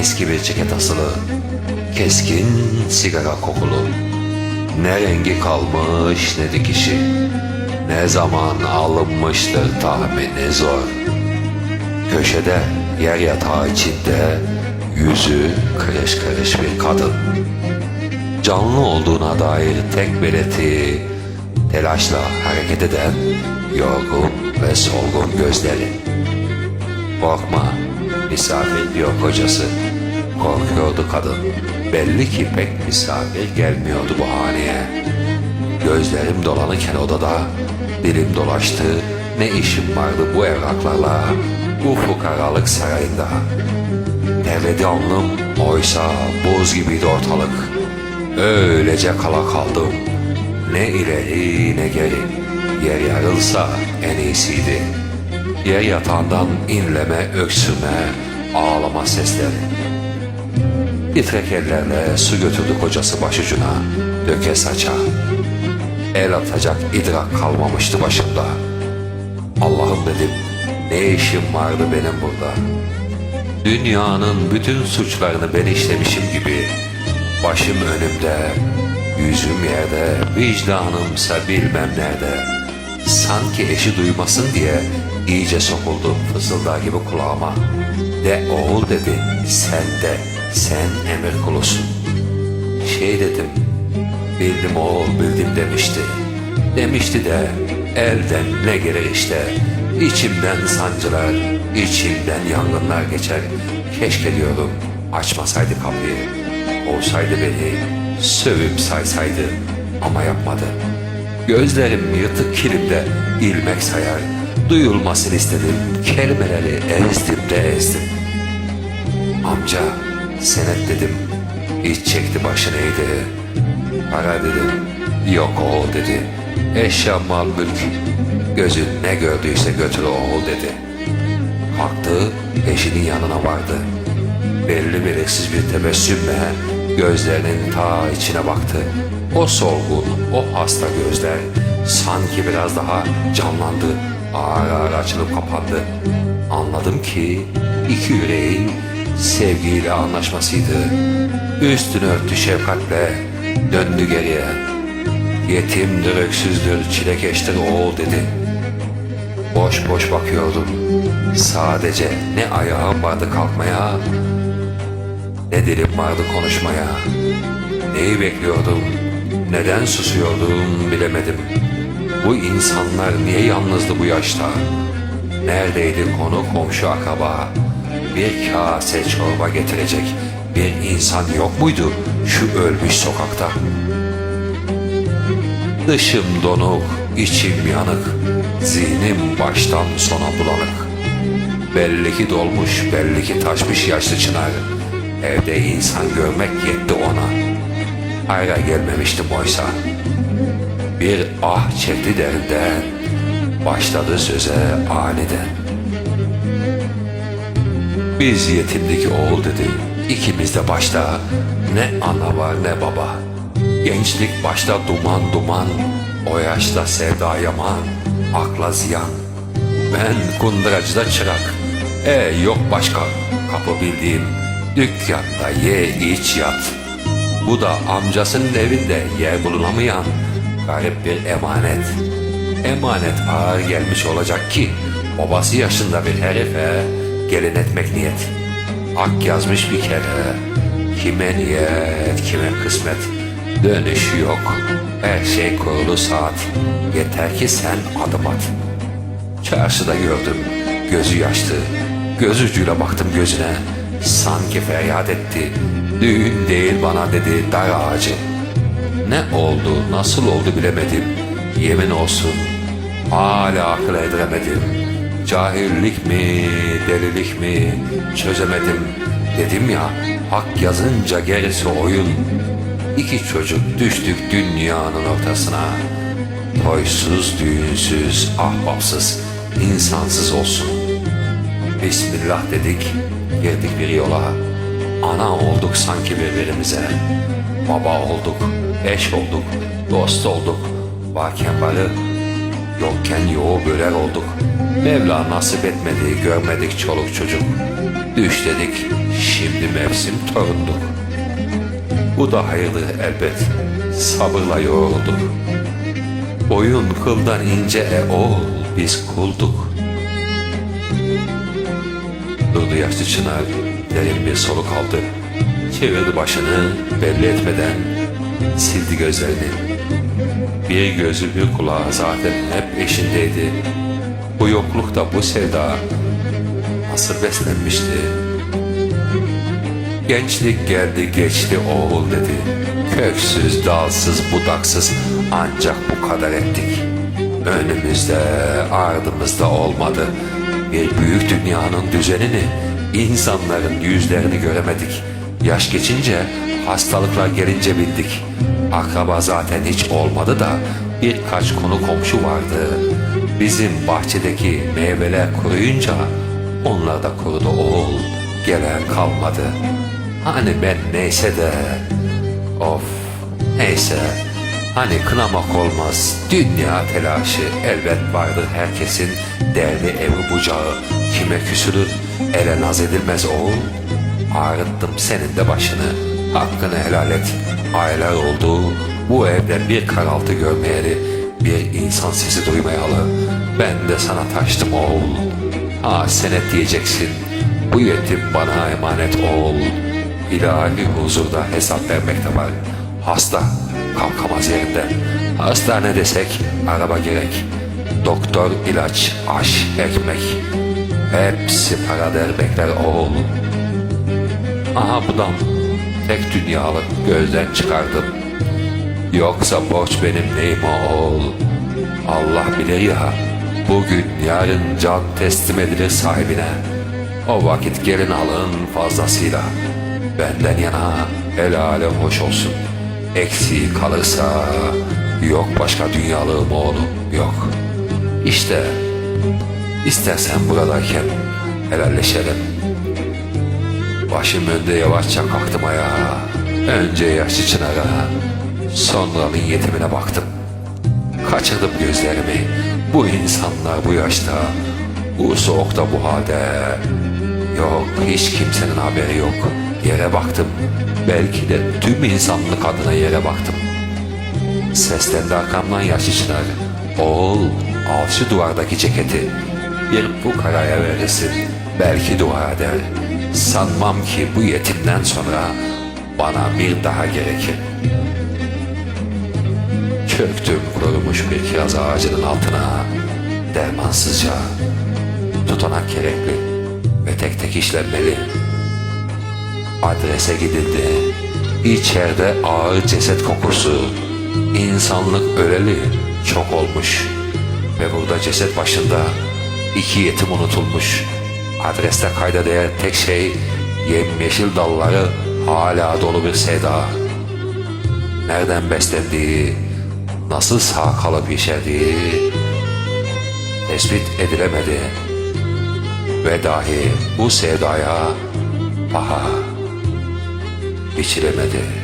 eski bir ceket asılı, keskin sigara kokulu. Ne rengi kalmış ne dikişi, ne zaman alınmıştır tahmini zor. Köşede yer yatağı içinde yüzü kırış kırış bir kadın. Canlı olduğuna dair tek belirti telaşla hareket eden yorgun ve solgun gözleri. Korkma, misafir diyor kocası. Korkuyordu kadın. Belli ki pek misafir gelmiyordu bu haneye. Gözlerim dolanırken odada, dilim dolaştı. Ne işim vardı bu evraklarla, bu fukaralık sarayında. Terledi alnım, oysa buz gibiydi ortalık. Öylece kala kaldım. Ne ileri ne geri. Yer yarılsa en iyisiydi. Yer yatağından inleme, öksürme, ağlama sesleri. Titrek ellerle su götürdü kocası başucuna, döke saça. El atacak idrak kalmamıştı başımda. Allah'ım dedim, ne işim vardı benim burada? Dünyanın bütün suçlarını ben işlemişim gibi. Başım önümde, yüzüm yerde, vicdanımsa bilmem nerede. Sanki eşi duymasın diye iyice sokuldu fısıldağı gibi kulağıma. De oğul dedi, sen de, sen emir kulusun. Şey dedim, bildim oğul bildim demişti. Demişti de elden ne gelir işte. İçimden sancılar, içimden yangınlar geçer. Keşke diyorum açmasaydı kapıyı. Olsaydı beni sövüp saysaydı ama yapmadı. Gözlerim yırtık kilimde ilmek sayar. Duyulmasını istedim. Kelimeleri ezdim de ezdim. Amca senet dedim. İç çekti başını eğdi. Para dedim. Yok oğul dedi. Eşya mal mülk. Gözün ne gördüyse götür oğul dedi. Kalktı eşinin yanına vardı. Belli belirsiz bir tebessümle gözlerinin ta içine baktı. O solgun, o hasta gözler sanki biraz daha canlandı. Ağır ağır açılıp kapandı. Anladım ki iki yüreğin sevgiyle anlaşmasıydı. Üstünü örttü şefkatle, döndü geriye. Yetimdir, öksüzdür, çilekeştir oğul dedi. Boş boş bakıyordum. Sadece ne ayağım vardı kalkmaya, ne dilim vardı konuşmaya. Neyi bekliyordum, neden susuyordum bilemedim. Bu insanlar niye yalnızdı bu yaşta? Neredeydi konu komşu akraba? Bir kase çorba getirecek bir insan yok muydu şu ölmüş sokakta? Dışım donuk, içim yanık, zihnim baştan sona bulanık. Belli ki dolmuş, belli ki taşmış yaşlı çınar. Evde insan görmek yetti ona. Hayra gelmemiştim oysa. Bir ah çekti derinden, başladı söze aniden. Biz yetimdik oğul dedi, ikimiz de başta ne ana var ne baba. Gençlik başta duman duman, o yaşta sevda yaman, akla ziyan. Ben kunduracıda çırak, e yok başka kapı bildiğim, dükkanda ye iç yat. Bu da amcasının evinde yer bulunamayan garip bir emanet. Emanet ağır gelmiş olacak ki babası yaşında bir herife gelin etmek niyet. Hak yazmış bir kere. Kime niyet, kime kısmet. Dönüşü yok. Her şey kurulu saat. Yeter ki sen adım at. Çarşıda gördüm. Gözü yaşlı. Göz ucuyla baktım gözüne. Sanki feryat etti. Düğün değil bana dedi dar ağacı. Ne oldu, nasıl oldu bilemedim. Yemin olsun hala akıl edemedim. Cahillik mi, delilik mi çözemedim. Dedim ya hak yazınca gerisi oyun. İki çocuk düştük dünyanın ortasına. Toysuz, düğünsüz, ahbapsız, insansız olsun. Bismillah dedik, girdik bir yola. Ana olduk sanki birbirimize. Baba olduk, eş olduk, dost olduk. Varken varı, Yokken yoğu böler olduk. Mevla nasip etmedi, görmedik çoluk çocuk. Düş dedik, şimdi mevsim torunduk. Bu da hayırlı elbet, sabırla yoğrulduk. Boyun kıldan ince e oğul, biz kulduk. Durdu yaşlı çınar, derin bir soluk aldı. Çevirdi başını, belli etmeden sildi gözlerini. Bir gözü bir kulağı zaten hep eşindeydi. Bu yoklukta bu sevda nasıl beslenmişti? Gençlik geldi geçti oğul dedi. Köksüz, dalsız, budaksız ancak bu kadar ettik. Önümüzde, ardımızda olmadı. Bir büyük dünyanın düzenini, insanların yüzlerini göremedik. Yaş geçince, hastalıklar gelince bildik. Akraba zaten hiç olmadı da birkaç konu komşu vardı. Bizim bahçedeki meyveler kuruyunca onlar da kurudu oğul. Gelen kalmadı. Hani ben neyse de Of neyse Hani kınamak olmaz Dünya telaşı elbet vardır herkesin Derdi evi bucağı Kime küsülür ele naz edilmez oğul Ağrıttım senin de başını Hakkını helal et Aylar oldu Bu evde bir karaltı görmeyeli Bir insan sesi duymayalı Ben de sana taştım oğul Ha senet diyeceksin Bu yetim bana emanet oğul İlahi huzurda hesap vermekte var. Hasta kalkamaz yerinden. Hastane desek araba gerek. Doktor, ilaç, aş, ekmek. Hepsi para der bekler oğul. Aha budam tek dünyalık gözden çıkardım. Yoksa borç benim neyim oğul. Allah bilir ya bugün yarın can teslim edilir sahibine. O vakit gelin alın fazlasıyla. Benden yana helale hoş olsun. Eksiği kalırsa yok başka dünyalığım oğlum yok. İşte istersen buradayken helalleşelim. Başım önde yavaşça kalktım ayağa. Önce yaşlı çınara, sonra yetimine baktım. Kaçırdım gözlerimi. Bu insanlar bu yaşta, bu soğukta bu halde. Yok hiç kimsenin haberi yok. Yere baktım. Belki de tüm insanlık adına yere baktım. Seslendi arkamdan yaşlı çınar. Oğul al şu duvardaki ceketi. Bir fukaraya verirsin. Belki dua eder. Sanmam ki bu yetimden sonra bana bir daha gerekir. Çöktüm kurumuş bir kiraz ağacının altına. Dermansızca. Tutanak gerekli ve tek tek işlenmeli. Adrese gidildi. İçeride ağır ceset kokusu. İnsanlık öleli çok olmuş. Ve burada ceset başında iki yetim unutulmuş. Adreste kayda değer tek şey yemyeşil dalları hala dolu bir sevda. Nereden beslendiği, nasıl sağ kalıp yeşerdiği tespit edilemedi. Ve dahi bu sevdaya paha biçilemedi.